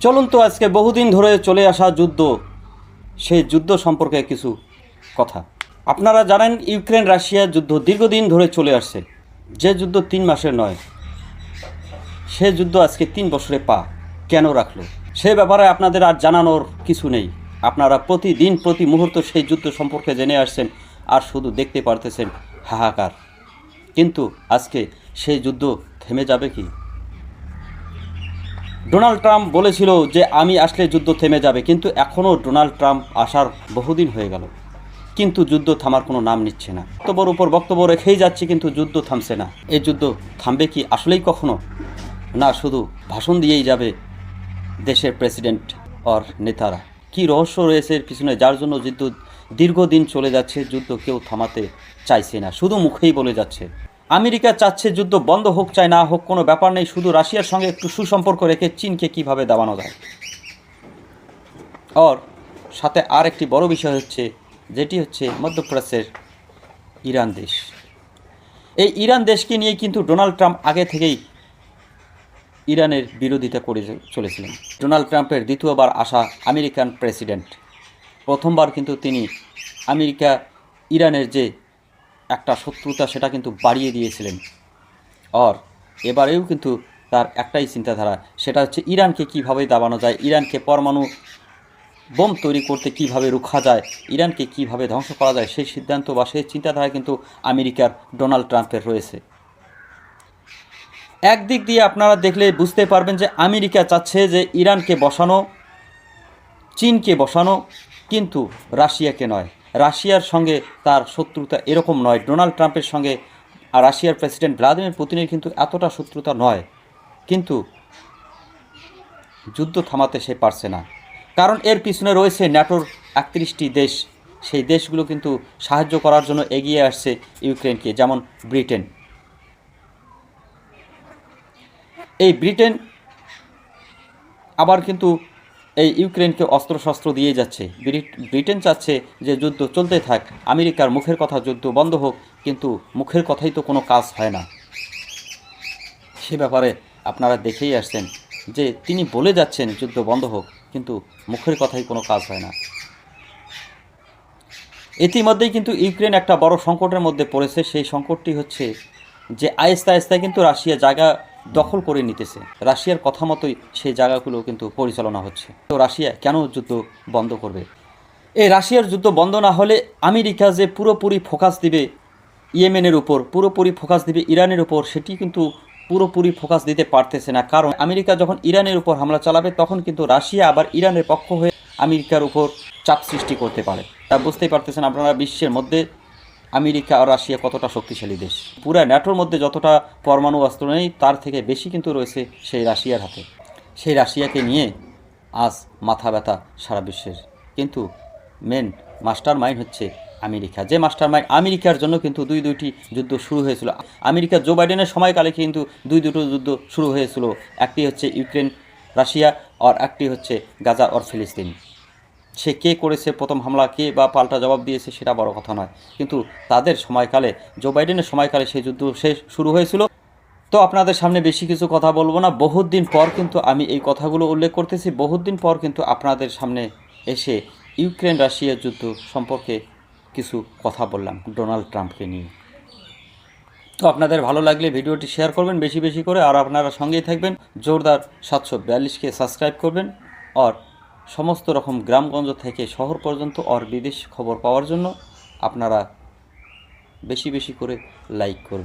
চলুন তো আজকে বহুদিন ধরে চলে আসা যুদ্ধ। সেই যুদ্ধ সম্পর্কে কিছু কথা। আপনারা জানেন ইউক্রেন রাশিয়া যুদ্ধ দীর্ঘদিন ধরে চলে আসছে। যে যুদ্ধ তিন মাসের নয়, সে যুদ্ধ আজকে তিন বছরে পা কেন রাখল? সে ব্যাপারে আপনাদের আর জানানোর কিছু নেই। আপনারা প্রতিদিন, প্রতি মুহূর্ত সেই যুদ্ধ সম্পর্কে জেনে আসছেন আর শুধু দেখতে পারতেছেন হাহাকার। কিন্তু আজকে সেই যুদ্ধ থেমে যাবে কি? ডোনাল্ড ট্রাম্প বলেছিল যে আমি আসলে যুদ্ধ থেমে যাবে, কিন্তু এখনও ডোনাল্ড ট্রাম্প আসার বহুদিন হয়ে গেল। কিন্তু যুদ্ধ থামার কোনো নাম নিচ্ছে না। বক্তব্যের উপর বক্তব্য রেখেই যাচ্ছে, কিন্তু যুদ্ধ থামছে না। এই যুদ্ধ থামবে কি আসলেই কখনো? না, শুধু ভাষণ দিয়েই যাবে দেশের প্রেসিডেন্ট অর নেতারা। কি রহস্য রয়েছে পিছনে, যার জন্য যুদ্ধ দীর্ঘদিন চলে যাচ্ছে, যুদ্ধ কেউ থামাতে চাইছে না, শুধু মুখেই বলে যাচ্ছে। আমেরিকা চাচ্ছে যুদ্ধ বন্ধ হোক চায় না হোক, কোনো ব্যাপার নেই, শুধু রাশিয়ার সঙ্গে একটু সুসম্পর্ক রেখে চীনকে কীভাবে দাবানো যায়। অর, সাথে আর একটি বড় বিষয় হচ্ছে, যেটি হচ্ছে মধ্যপ্রাচ্যের ইরান দেশ। এই ইরান দেশকে নিয়ে কিন্তু ডোনাল্ড ট্রাম্প আগে থেকেই ইরানের বিরোধিতা করে চলেছিলেন। ডোনাল্ড ট্রাম্পের দ্বিতীয়বার আসা আমেরিকান প্রেসিডেন্ট। প্রথমবার কিন্তু তিনি আমেরিকা, ইরানের যে একটা শত্রুতা সেটা কিন্তু বাড়িয়ে দিয়েছিলেন। আর এবারেও কিন্তু তার একটাই চিন্তাধারা, সেটা হচ্ছে ইরানকে কীভাবে দাবানো যায়, ইরানকে পরমাণু বোম তৈরি করতে কীভাবে রুখা যায়, ইরানকে কীভাবে ধ্বংস করা যায়, সেই সিদ্ধান্ত বা সেই চিন্তাধারা কিন্তু আমেরিকার ডোনাল্ড ট্রাম্পের রয়েছে। একদিক দিয়ে আপনারা দেখলে বুঝতে পারবেন যে আমেরিকা চাচ্ছে যে ইরানকে বসানো, চীনকে বসানো, কিন্তু রাশিয়াকে নয়। রাশিয়ার সঙ্গে তার শত্রুতা এরকম নয়। ডোনাল্ড ট্রাম্পের সঙ্গে আর রাশিয়ার প্রেসিডেন্ট ভ্লাদিমির পুতিনের কিন্তু এতটা শত্রুতা নয়। কিন্তু যুদ্ধ থামাতে সে পারছে না। কারণ এর পিছনে রয়েছে ন্যাটোর একত্রিশটি দেশ। সেই দেশগুলো কিন্তু সাহায্য করার জন্য এগিয়ে আসছে ইউক্রেনকে, যেমন ব্রিটেন। এই ব্রিটেন আবার কিন্তু এই ইউক্রেনকে অস্ত্রশস্ত্র দিয়ে যাচ্ছে। ব্রিট- ব্রিটেন চাচ্ছে যে যুদ্ধ চলতে থাক, আমেরিকার মুখের কথা যুদ্ধ বন্ধ হোক, কিন্তু মুখের কথাই তো কোনো কাজ হয় না। সে ব্যাপারে আপনারা দেখেই আসছেন যে তিনি বলে যাচ্ছেন যুদ্ধ বন্ধ হোক, কিন্তু মুখের কথাই কোনো কাজ হয় না। ইতিমধ্যেই কিন্তু ইউক্রেন একটা বড় সংকটের মধ্যে পড়েছে। সেই সংকটটি হচ্ছে যে আস্তে আস্তে কিন্তু রাশিয়া জায়গা দখল করে নিতেছে। রাশিয়ার কথা মতোই সেই জায়গাগুলো কিন্তু পরিচালনা হচ্ছে। তো রাশিয়া কেন যুদ্ধ বন্ধ করবে? এই রাশিয়ার যুদ্ধ বন্ধ না হলে আমেরিকা যে পুরোপুরি ফোকাস দিবে ইয়েমেনের উপর, পুরোপুরি ফোকাস দিবে ইরানের উপর, সেটি কিন্তু পুরোপুরি ফোকাস দিতে পারতেছে না। কারণ আমেরিকা যখন ইরানের উপর হামলা চালাবে, তখন কিন্তু রাশিয়া আবার ইরানের পক্ষ হয়ে আমেরিকার উপর চাপ সৃষ্টি করতে পারে। তা বুঝতেই পারতেছেন আপনারা বিশ্বের মধ্যে আমেরিকা আর রাশিয়া কতটা শক্তিশালী দেশ? পুরো ন্যাটোর মধ্যে যতটা পরমাণু অস্ত্র নেই, তার থেকে বেশি কিন্তু রয়েছে সেই রাশিয়ার হাতে। সেই রাশিয়াকে নিয়ে আজ মাথা ব্যথা সারা বিশ্বের। কিন্তু মেন মাস্টার মাইন্ড হচ্ছে আমেরিকা। যে মাস্টার মাইন্ড আমেরিকার জন্য কিন্তু দুই দুইটি যুদ্ধ শুরু হয়েছিল। আমেরিকা জো বাইডেনের সময়কালে কিন্তু দুই দুটো যুদ্ধ শুরু হয়েছিল। একটি হচ্ছে ইউক্রেন, রাশিয়া, আর একটি হচ্ছে গাজা আর ফিলিস্তিন। সে কে করেছে, প্রথম হামলা কে বা পাল্টা জবাব দিয়েছে সেটা বড় কথা নয়। কিন্তু তাদের সময়কালে, জো বাইডেনের সময়কালে সেই যুদ্ধ শেষ শুরু হয়েছিল। তো আপনাদের সামনে বেশি কিছু কথা বলব না। বহুত দিন পর কিন্তু আমি এই কথাগুলো উল্লেখ করতেছি। বহুত দিন পর কিন্তু আপনাদের সামনে এসে ইউক্রেন রাশিয়া যুদ্ধ সম্পর্কে কিছু কথা বললাম ডোনাল্ড ট্রাম্পকে নিয়ে। তো আপনাদের ভালো লাগলে ভিডিওটি শেয়ার করবেন বেশি বেশি করে। আর আপনারা সঙ্গেই থাকবেন। জোরদার সাতশো বিয়াল্লিশকে সাবস্ক্রাইব করবেন। আর সমস্ত রকম গ্রামগঞ্জ থেকে শহর পর্যন্ত আর বিদেশ খবর পাওয়ার জন্য আপনারা বেশি বেশি করে লাইক করবেন।